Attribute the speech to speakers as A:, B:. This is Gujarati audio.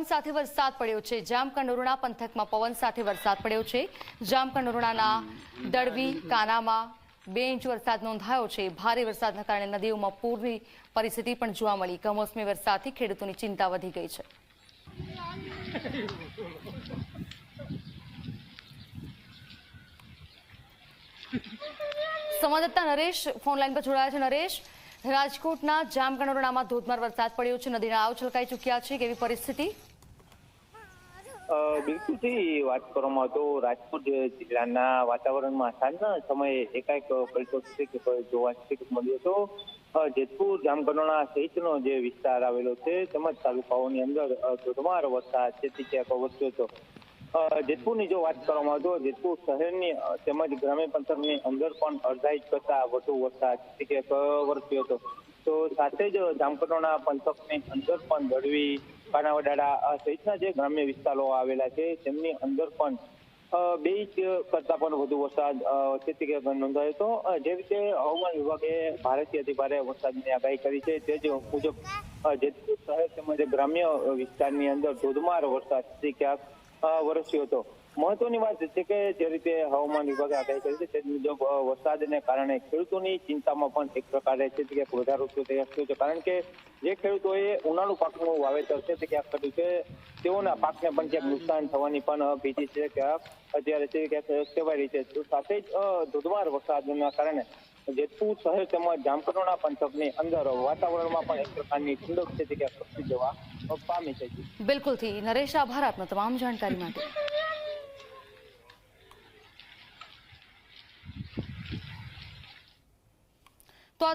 A: પવન સાથે વરસાદ પડ્યો છે. જામકંડોરણા પંથકમાં પવન સાથે વરસાદ પડ્યો છે. જામકંડોરણાના દળવી કાનામાં બે ઇંચ વરસાદ નોંધાયો છે. ભારે વરસાદના કારણે નદીઓમાં પૂરની પરિસ્થિતિ પણ જોવા મળી. કમોસમી વરસાદથી ખેડૂતોની ચિંતા વધી ગઈ છે. સંવાદદાતા નરેશ ફોન લાઈન પર જોડાયા છે. નરેશ, રાજકોટના જામકંડોરણામાં ધોધમાર વરસાદ પડ્યો છે. નદીના આવ છલકાઈ ચૂક્યા છે. કેવી પરિસ્થિતિ?
B: બિલકુલથી વાત કરવામાં તો રાજકોટ જિલ્લાના વાતાવરણમાં સાંજના સમયે એકાએક પલટો જોવા મળ્યો હતો જેતપુર જામકંડોરણા સહિતનો જે વિસ્તાર આવેલો છે, તેમજ તાલુકાઓની અંદર ધોધમાર વરસાદ છે તે ક્યાંક વરસ્યો હતો. જેતપુરની જો વાત કરવામાં આવે તો જેતપુર શહેરની તેમજ ગ્રામ્ય પંથકની અંદર પણ અડધા ઇંચ કરતા વધુ વરસાદ છે તે વરસ્યો હતો. તો સાથે જ જામકંડોરણા પંથકની અંદર પણ દળવી કાનાવડાડા સહિતના જે ગ્રામ્ય વિસ્તારો આવેલા છે, તેમની અંદર પણ બે ઇંચ કરતા પણ વધુ વરસાદ છે ક્યાંક નોંધાયો હતો. જે રીતે હવામાન વિભાગે ભારેથી અતિભારે વરસાદની આગાહી કરી છે, તે જ મુજબ જેતપુર શહેર તેમજ ગ્રામ્ય વિસ્તારની અંદર ધોધમાર વરસાદ ક્યાંક વરસ્યો હતો. મહત્વની વાત છે કે જે રીતે હવામાન વિભાગે આગાહી કરી છે, તે મુજબ વરસાદને કારણે ખેડૂતોની ચિંતામાં પણ એક પ્રકારે છે, કે વધારો તૈયાર થયો છે. કારણ કે જે ખેડૂતોએ ઉનાળુ પાકનું વાવેતર છે, તે ક્યાંક કર્યું છે, તેઓના પાકને પણ ક્યાંક નુકસાન થવાની પણ ભીતી છે ક્યાંક અત્યારે છે ક્યાંક સેવાઈ રહી છે. સાથે જ ધોધમાર વરસાદના કારણે જેતપુર શહેર તેમજ જામકંડોરણા પંથકની અંદર વાતાવરણમાં પણ એક પ્રકારની ઠંડક છે તે પ્રસરી જવા પામી છે.
A: બિલકુલથી નરેશ, આભાર આપનો તમામ જાણકારી માટે. તો